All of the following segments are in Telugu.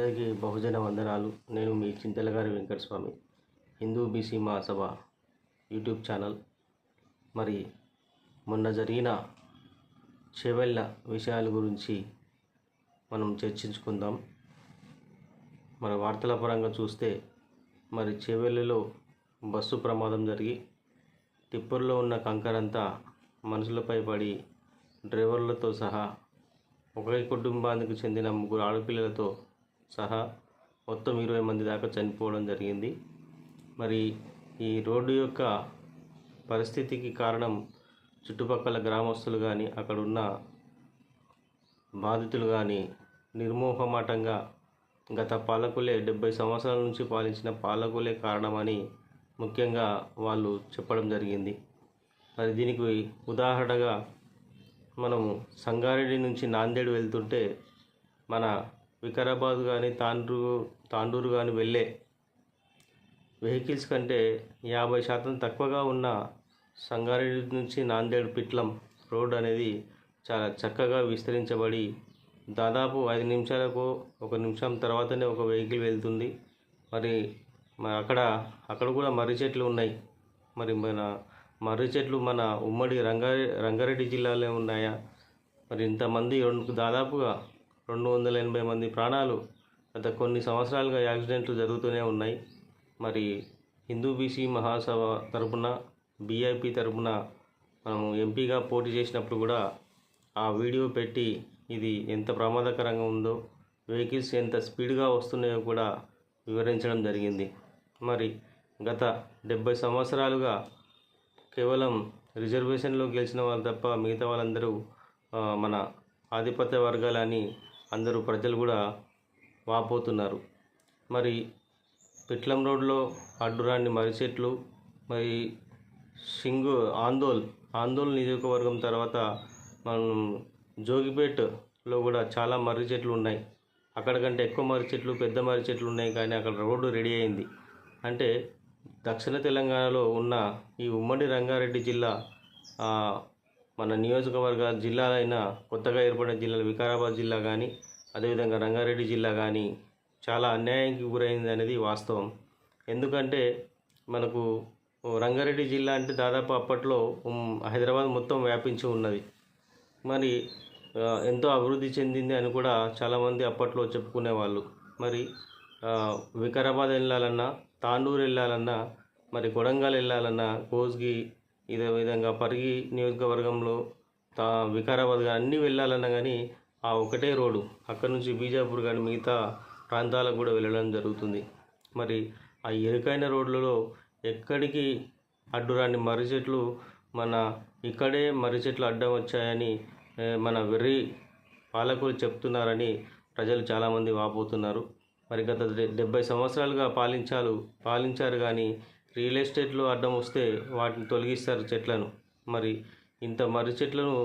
అందరికీ బహుజన వందనాలు. నేను మీ Chintalagari Venkataswamy Hindu BC Mahasabha YouTube channel. మరి మొన్న జరిగిన చెవెళ్ళ విషయాల గురించి మనం చర్చించుకుందాం. మన వార్తల పరంగా చూస్తే మరి చెవెళ్ళలో బస్సు ప్రమాదం జరిగి టిప్పర్లో ఉన్న కంకరంతా మనుషులపై పడి డ్రైవర్లతో సహా ఒకే కుటుంబానికి చెందిన ముగ్గురు ఆడపిల్లలతో సహా మొత్తం ఇరవై మంది దాకా చనిపోవడం జరిగింది. మరి ఈ రోడ్డు యొక్క పరిస్థితికి కారణం చుట్టుపక్కల గ్రామస్తులు కానీ అక్కడున్న బాధితులు కానీ నిర్మోహమాటంగా గత పాలకులే డెబ్బై సంవత్సరాల నుంచి పాలించిన పాలకులే కారణమని ముఖ్యంగా వాళ్ళు చెప్పడం జరిగింది. మరి దీనికి ఉదాహరణగా మనము సంగారెడ్డి నుంచి నాందేడ్ వెళ్తుంటే మన వికారాబాద్ కానీ తాండ్రు తాండూరు కానీ వెళ్ళే వెహికల్స్ కంటే యాభై శాతం తక్కువగా ఉన్న సంగారెడ్డి నుంచి నాందేడ్ పిట్లం రోడ్ అనేది చాలా చక్కగా విస్తరించబడి దాదాపు ఐదు నిమిషాలకు ఒక నిమిషం తర్వాతనే ఒక వెహికల్ వెళ్తుంది. మరి మరి అక్కడ అక్కడ కూడా మర్రి చెట్లు ఉన్నాయి. మరి మన మర్రి చెట్లు మన ఉమ్మడి రంగారె రంగారెడ్డి జిల్లాలో ఉన్నాయా? మరి ఇంతమంది రెండు దాదాపుగా రెండు వందల ఎనభై మంది ప్రాణాలు గత కొన్ని సంవత్సరాలుగా యాక్సిడెంట్లు జరుగుతూనే ఉన్నాయి. మరి హిందూ బీసీ మహాసభ తరపున బీఐపీ తరపున మనం ఎంపీగా పోటీ చేసినప్పుడు కూడా ఆ వీడియో పెట్టి ఇది ఎంత ప్రమాదకరంగా ఉందో వెహికల్స్ ఎంత స్పీడ్గా వస్తున్నాయో కూడా వివరించడం జరిగింది. మరి గత డెబ్బై సంవత్సరాలుగా కేవలం రిజర్వేషన్లో గెలిచిన వాళ్ళు తప్ప మిగతా వాళ్ళందరూ మన ఆధిపత్య వర్గాలని అందరూ ప్రజలు కూడా వాపోతున్నారు. మరి పిట్లం రోడ్లో అడ్డురాని మర్రి చెట్లు మరి సింగు ఆందోల్ ఆందోళన నియోజకవర్గం తర్వాత మనం జోగిపేట్లో కూడా చాలా మర్రి చెట్లు ఉన్నాయి. అక్కడ కంటే ఎక్కువ మర్రి చెట్లు పెద్ద మర్రి చెట్లు ఉన్నాయి కానీ అక్కడ రోడ్డు రెడీ అయింది. అంటే దక్షిణ తెలంగాణలో ఉన్న ఈ ఉమ్మడి రంగారెడ్డి జిల్లా మన నియోజకవర్గ జిల్లాలైన కొత్తగా ఏర్పడిన జిల్లాలు వికారాబాద్ జిల్లా కానీ అదేవిధంగా రంగారెడ్డి జిల్లా కానీ చాలా అన్యాయానికి గురైంది అనేది వాస్తవం. ఎందుకంటే మనకు రంగారెడ్డి జిల్లా అంటే దాదాపు అప్పట్లో హైదరాబాద్ మొత్తం వ్యాపించి ఉన్నది. మరి ఎంతో అభివృద్ధి చెందింది అని కూడా చాలామంది అప్పట్లో చెప్పుకునేవాళ్ళు. మరి వికారాబాద్ వెళ్ళాలన్నా తాండూరు వెళ్ళాలన్నా మరి కొడంగల్ వెళ్ళాలన్నా కోస్గి ఇదే విధంగా పరిగి నియోజకవర్గంలో తా వికారాబాద్ కానీ అన్నీ వెళ్ళాలన్నా కానీ ఆ ఒకటే రోడ్డు. అక్కడ నుంచి బీజాపూర్ కానీ మిగతా ప్రాంతాలకు కూడా వెళ్ళడం జరుగుతుంది. మరి ఆ ఇరుకైన రోడ్లలో ఎక్కడికి అడ్డురాని మర్రి చెట్లు మన ఇక్కడే మర్రి చెట్లు అడ్డం వచ్చాయని మన వెర్రి పాలకులు చెప్తున్నారని ప్రజలు చాలామంది వాపోతున్నారు. మరి గత డెబ్బై సంవత్సరాలుగా పాలించాలు పాలించారు కానీ రియల్ ఎస్టేట్లో అడ్డం వస్తే వాటిని తొలగిస్తారు చెట్లను. మరి ఇంత మర్రి చెట్లను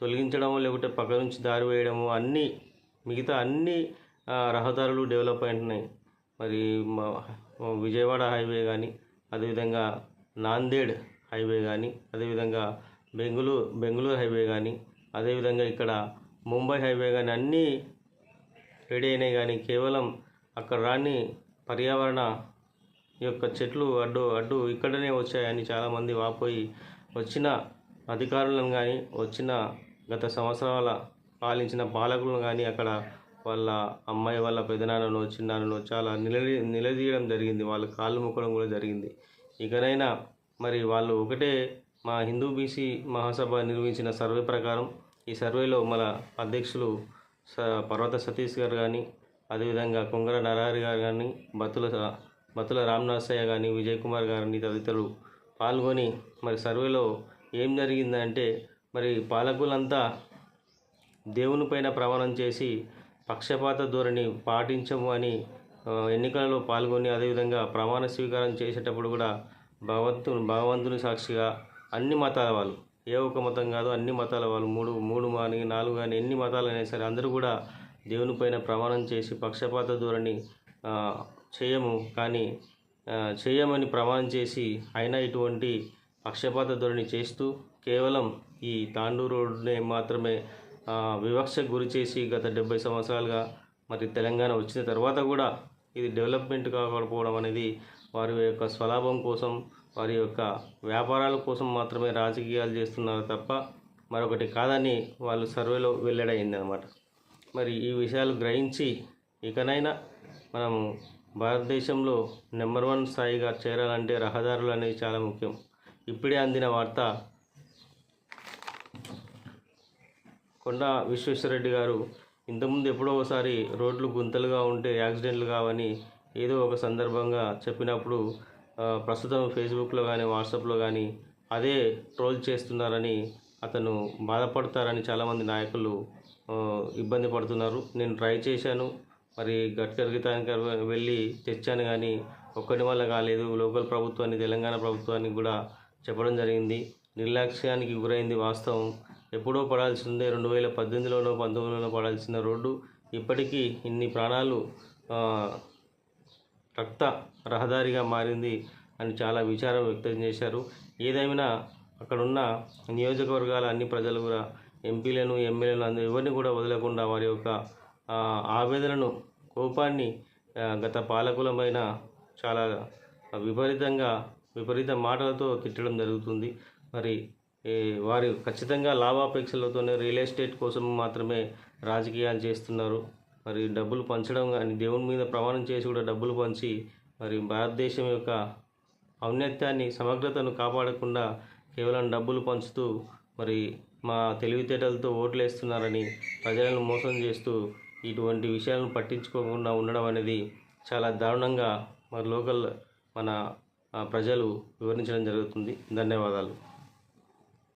తొలగించడము లేకుంటే పక్క నుంచి దారి వేయడము అన్నీ మిగతా అన్ని రహదారులు డెవలప్ అయినాయి. మరి విజయవాడ హైవే కానీ అదేవిధంగా నాందేడ్ హైవే కానీ అదేవిధంగా బెంగళూరు బెంగళూరు హైవే కానీ అదేవిధంగా ఇక్కడ ముంబై హైవే కానీ అన్నీ రెడీ అయినాయి. కానీ కేవలం అక్కడ రాని పర్యావరణ ఈ యొక్క చెట్లు అడ్డు అడ్డు ఇక్కడనే వచ్చాయని చాలామంది వాపోయి వచ్చిన అధికారులను కానీ వచ్చిన గత సంవత్సరాల పాలించిన పాలకులను కానీ అక్కడ వాళ్ళ అమ్మాయి వాళ్ళ పెదనాన్నను చిన్నాన్నను చాలా నిలదీ నిలదీయడం జరిగింది. వాళ్ళ కాళ్ళు మొక్కడం కూడా జరిగింది. ఇకనైనా మరి వాళ్ళు ఒకటే మా హిందూ బీసీ మహాసభ నిర్వహించిన సర్వే ప్రకారం ఈ సర్వేలో మన అధ్యక్షులు స పర్వత సతీష్ గారు కానీ అదేవిధంగా కొంగర నరహరి గారు కానీ బతుల మతుల రామనాథయ్య కానీ విజయ్ కుమార్ గారిని తదితరులు పాల్గొని మరి సర్వేలో ఏం జరిగిందంటే మరి పాలకులంతా దేవుని పైన ప్రమాణం చేసి పక్షపాత ధోరణి పాటించము అని ఎన్నికలలో పాల్గొని అదేవిధంగా ప్రమాణ స్వీకారం చేసేటప్పుడు కూడా భగవంతుని భగవంతుని సాక్షిగా అన్ని మతాల వాళ్ళు ఏ ఒక్క మతం కాదు అన్ని మతాల వాళ్ళు మూడు మూడు కానీ నాలుగు కానీ ఎన్ని మతాలు అయినా సరే అందరూ కూడా దేవుని పైన ప్రమాణం చేసి పక్షపాత ధోరణి చేయము కానీ చేయమని ప్రమాణం చేసి అయినా ఇటువంటి పక్షపాత ధోరణి చేస్తూ కేవలం ఈ తాండూరు రోడ్డునే మాత్రమే వివక్షకు గురి చేసి గత డెబ్బై సంవత్సరాలుగా మరి తెలంగాణ వచ్చిన తర్వాత కూడా ఇది డెవలప్మెంట్ కాకపోవడం అనేది వారి యొక్క స్వలాభం కోసం వారి యొక్క వ్యాపారాల కోసం మాత్రమే రాజకీయాలు చేస్తున్నారు తప్ప మరొకటి కాదని వాళ్ళు సర్వేలో వెల్లడైంది అనమాట మరి ఈ విషయాలు గ్రహించి ఇకనైనా మనము భారతదేశంలో నెంబర్ వన్ స్థాయిగా చేరాలంటే రహదారులు అనేది చాలా ముఖ్యం. ఇప్పుడే అందిన వార్త కొండ విశ్వేశ్వరరెడ్డి గారు ఇంతకుముందు ఎప్పుడో ఒకసారి రోడ్లు గుంతలుగా ఉంటే యాక్సిడెంట్లు కావని ఏదో ఒక సందర్భంగా చెప్పినప్పుడు ప్రస్తుతం ఫేస్బుక్లో కానీ వాట్సాప్లో కానీ అదే ట్రోల్ చేస్తున్నారని అతను బాధపడతారని చాలామంది నాయకులు ఇబ్బంది పడుతున్నారు. నేను ట్రై చేశాను. మరి గడ్కరీ వెళ్ళి తెచ్చాను కానీ ఒక్కటి వల్ల కాలేదు. లోకల్ ప్రభుత్వాన్ని తెలంగాణ ప్రభుత్వానికి కూడా చెప్పడం జరిగింది. నిర్లక్ష్యానికి గురైంది వాస్తవం. ఎప్పుడో పడాల్సిందే. రెండు వేల పద్దెనిమిదిలోనో పంతొమ్మిదిలోనో పడాల్సిన రోడ్డు ఇప్పటికీ ఇన్ని ప్రాణాలు రక్త రహదారిగా మారింది అని చాలా విచారం వ్యక్తం చేశారు. ఏదైనా అక్కడున్న నియోజకవర్గాల అన్ని ప్రజలు కూడా ఎంపీలను ఎమ్మెల్యేలను అందరూ ఎవరిని కూడా వదలకుండా వారి యొక్క ఆవేదనను కోపాన్ని గత పాలకులమైన చాలా విపరీతంగా విపరీత మాటలతో తిట్టడం జరుగుతుంది. మరి వారు ఖచ్చితంగా లాభాపేక్షలతోనే రియల్ ఎస్టేట్ కోసం మాత్రమే రాజకీయాలు చేస్తున్నారు. మరి డబ్బులు పంచడం కానీ దేవుని మీద ప్రమాణం చేసి కూడా డబ్బులు పంచి మరి భారతదేశం యొక్క ఔన్నత్యాన్ని సమగ్రతను కాపాడకుండా కేవలం డబ్బులు పంచుతూ మరి మా తెలివితేటలతో ఓట్లు వేస్తున్నారని ప్రజలను మోసం చేస్తూ ఇటువంటి విషయాలను పట్టించుకోకుండా ఉండడం అనేది చాలా దారుణంగా మరి లోకల్ మన ప్రజలు వివరించడం జరుగుతుంది. ధన్యవాదాలు.